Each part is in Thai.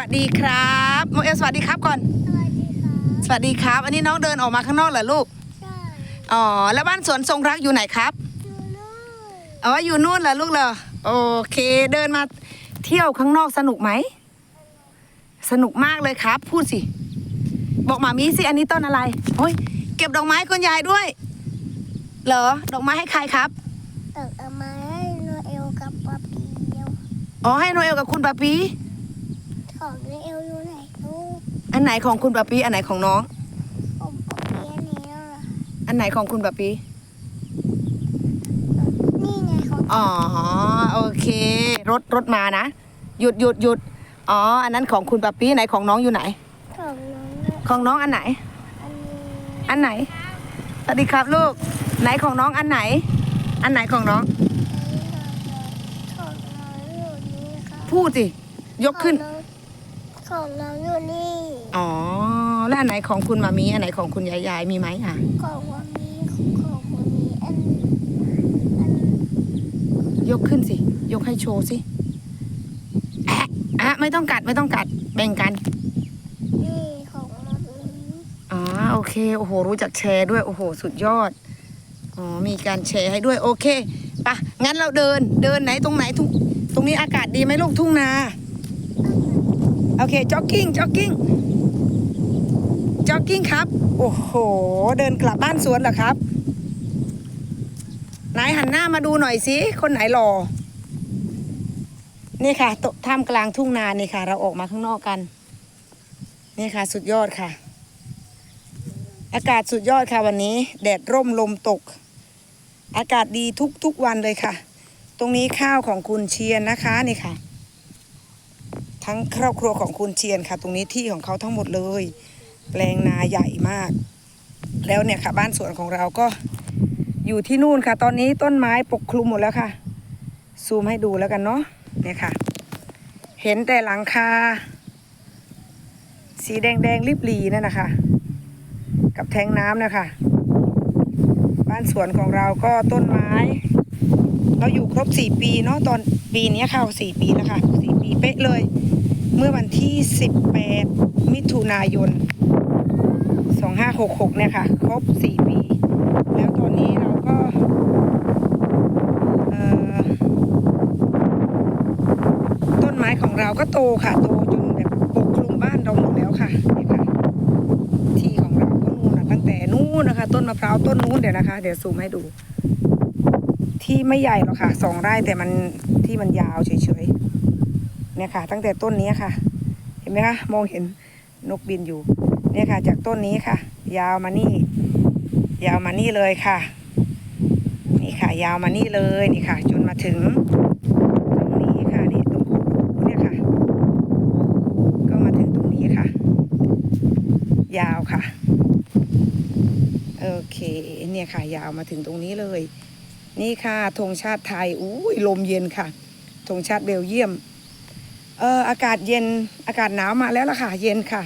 วัสดีครับโมเอลสวัสดีครับก่อน สวัสดีค่ะสวัสดีครับ อันนี้น้องเดินออกมาข้างนอกเหรอลูก ใช่อ๋อ แล้วบ้านสวนทรงรักอยู่ไหนครับดูนู่นอ๋ออยู่นู่นเหรอลูกเหรอ โอเค เดินมาเที่ยวข้างนอกสนุกไหม สนุกมากเลยครับ พูดสิ บอกหมามีสิอันนี้ต้นอะไรโอ้ยเก็บดอกไม้คุณยายด้วย เหรอ ดอกไม้ให้ใครครับ ตักเอามาให้โนเอลกับป๊าปีเดียวอ๋อให้โนเอลกับคุณปาปี ของโนเอลอยู่ไหนลูก อั นไหนของคุณปาปีอันไหนของน้อง ผมป๊าปีอันนี้อะอันไหนของคุณปาปีนี่ไงของอ๋อโอเค รถรถมานะ หยุดหยุดหยุดอ๋อ อันนั้นของคุณปาปี้ไหนของน้องอยู่ไหน ของน้องด้วยของน้องอันไหน อันนี้อันไหน สวัสดีครับลูก ไหนของน้องอันไหน อันไหนของน้อง ของน้องอยู่นี่ค่ะพูดสิ ยกขึ้น ของ น้องอยู่นี่อ๋อ แล้วอันไหนของคุณมามีอันไหนของคุณยายยายมีไหมอะ ของวันนี้ของคนนี้อันอันยกขึ้นสิ ยกให้โชว์สิแอะอะไม่ต้องกัดไม่ต้องกัดแบ่งกัน นี่ของวันนี้อ๋อโอเค โอ้โห รู้จักแชร์ด้วย โอ้โห สุดยอด อ๋อ มีการแชร์ให้ด้วย โอเคปะงั้นเราเดิน เดินไหนตรงไหนทุ่งตรงนี้อากาศดีไหมลูกทุ่งนา โอเคจ็อกกิ้งจ็อกกิ้งจ็อกกิ้งครับ โอ้โห เดินกลับบ้านสวนเหรอครับไหนหันหน้ามาดูหน่อยสิคนไหนหล่อนี่ค่ะตท่ามกลางทุ่งนานี่ค่ะ เราออกมาข้างนอกกัน นี่ค่ะ สุดยอดค่ะ อากาศสุดยอดค่ะวันนี้ แดดร่มลมตก อากาศดีทุกทุกวันเลยค่ะ ตรงนี้ข้าวของคุณเชียนนะคะนี่ค่ะ ทั้งครอบครัวของคุณเชียนค่ะ ตรงนี้ที่ของเขาทั้งหมดเลย แปลงนาใหญ่มาก แล้วเนี่ยค่ะบ้านสวนของเราก็อยู่ที่นู่นค่ะ ตอนนี้ต้นไม้ปกคลุมหมดแล้วค่ะ ซูมให้ดูแล้วกันเนาะเนี่ยค่ะ เห็นแต่หลังคา สีแดงแดงๆริบหรีนั่นนะคะ กับแทงน้ำนะคะ บ้านสวนของเราก็ต้นไม้ เราอยู่ครบสี่ปีเนาะตอนปีนี้เข้าสี่ปีแล้วค่ะสี่ปีเป๊ะเลย เมื่อวันที่สิบแปดมิถุนายนสองห้าหกหกเนี่ยค่ะ ครบสี่ปี แล้วตอนนี้เราก็ต้นไม้ของเราก็โตค่ะ โตจนแบบปกคลุมบ้านเราหมดแล้วค่ะนี่ค่ะ ที่ของเราก็นู่นนะตั้งแต่นู่นนะคะ ต้นมะพร้าวต้นนู้นเดี๋ยวนะคะ เดี๋ยวซูมให้ดู ที่ไม่ใหญ่หรอกค่ะสองไร่แต่มันที่มันยาวเฉยๆ เนี่ยค่ะ ตั้งแต่ต้นนี้ค่ะ เห็นไหมคะมองเห็นนกบินอยู่ เนี่ยค่ะ จากต้นนี้ค่ะ ยาวมานี่ ยาวมานี่เลยค่ะ นี่ค่ะ ยาวมานี่เลยนี่ค่ะ จนมาถึงตรงนี้ค่ะนี่ตรงเนี่ยค่ะ ก็มาถึงตรงนี้ค่ะ ยาวค่ะโอเคเนี่ยค่ะ ยาวมาถึงตรงนี้เลย นี่ค่ะธงชาติไทยอุ้ยลมเย็นค่ะธงชาติเบลเยียม เอออากาศเย็นอากาศหนาวมาแล้วล่ะค่ะ เย็นค่ะ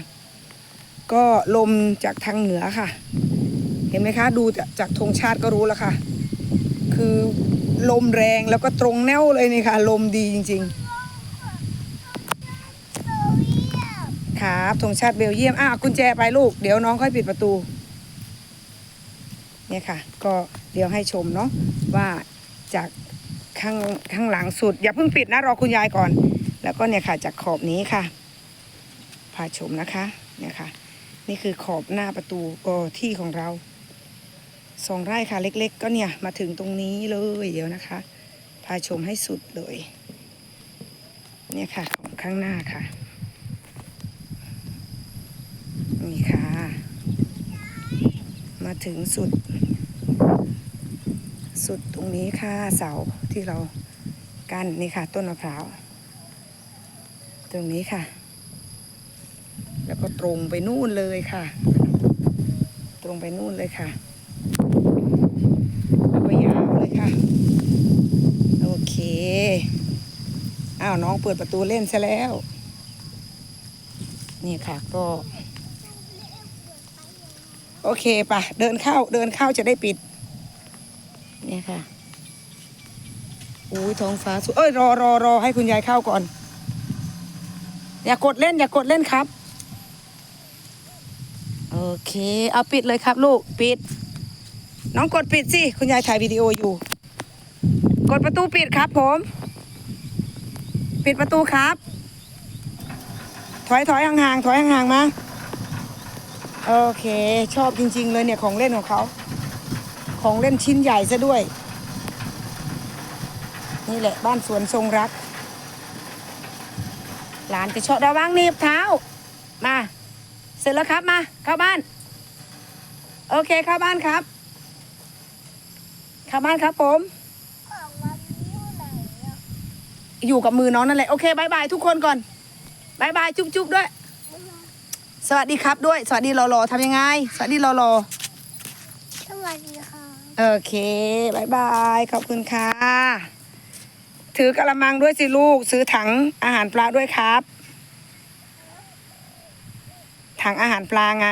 ก็ลมจากทางเหนือค่ะ เห็นไหมคะ ดูจากจากธงชาติก็รู้แล้วค่ะ คือลมแรงแล้วก็ตรงแนวเลยนี่ค่ะ ลมดีจริง ๆ ครับธงชาติเบลเยียมอะกุญแจไปลูก เดี๋ยวน้องค่อยปิดประตู เนี่ยค่ะ ก็เดี๋ยวให้ชมเนาะว่าจากข้างข้างหลังสุด อย่าเพิ่งปิดนะ รอคุณยายก่อน แล้วก็เนี่ยค่ะจากขอบนี้ค่ะพาชมนะคะเนี่ยค่ะ นี่คือขอบหน้าประตูก็ที่ของเราสองไร่ค่ะเล็ก ๆ ก็เนี่ยมาถึงตรงนี้เลยเดี๋ยวนะคะ พาชมให้สุดเลย เนี่ยค่ะของข้างหน้าค่ะนี่ค่ะ มาถึงสุด สุดตรงนี้ค่ะเสาที่เรากั้นนี่ค่ะ ต้นมะพร้าว ตรงนี้ค่ะ แล้วก็ตรงไปนู่นเลยค่ะ ตรงไปนู่นเลยค่ะแล้วก็ยาวเลยค่ะ โอเคอ้าวน้องเปิดประตูเล่นซะแล้ว นี่ค่ะก็ โอเคปะเดินเข้าเดินเข้าจะได้ปิด เนี่ยค่ะอุ้ยท้องฟ้าสวยเอ้ยรอรอรอให้คุณยายเข้าก่อน อย่ากดเล่น อย่ากดเล่นครับ โอเค เอาปิดเลยครับลูกปิด น้องกดปิดสิ คุณยายถ่ายวิดีโออยู่ กดประตูปิดครับผม ปิดประตูครับ ถอยถอยห่างๆถอยห่างๆมาโอเค ชอบจริง ๆ เลยเนี่ยของเล่นของเขา ของเล่นชิ้นใหญ่ซะด้วย นี่แหละบ้านสวนทรงรัก หลานจะชอบระวังหนีบเท้า มา เสร็จแล้วครับมา เข้าบ้าน โอเคเข้าบ้านครับ เข้าบ้านครับผม ของวันนี้อยู่ไหนอะอยู่กับมือน้องนั่นแหละโอเคบายบายทุกคนก่อนบายบายจุ๊บจุ๊บด้วย สวัสดีครับด้วย สวัสดีรอรอทำยังไง สวัสดีรอรอสวัสดีค่ะ โอเคบายบายขอบคุณค่ะ ถือกระมังด้วยสิลูก ซื้อถังอาหารปลาด้วยครับ ถังอาหารปลาไง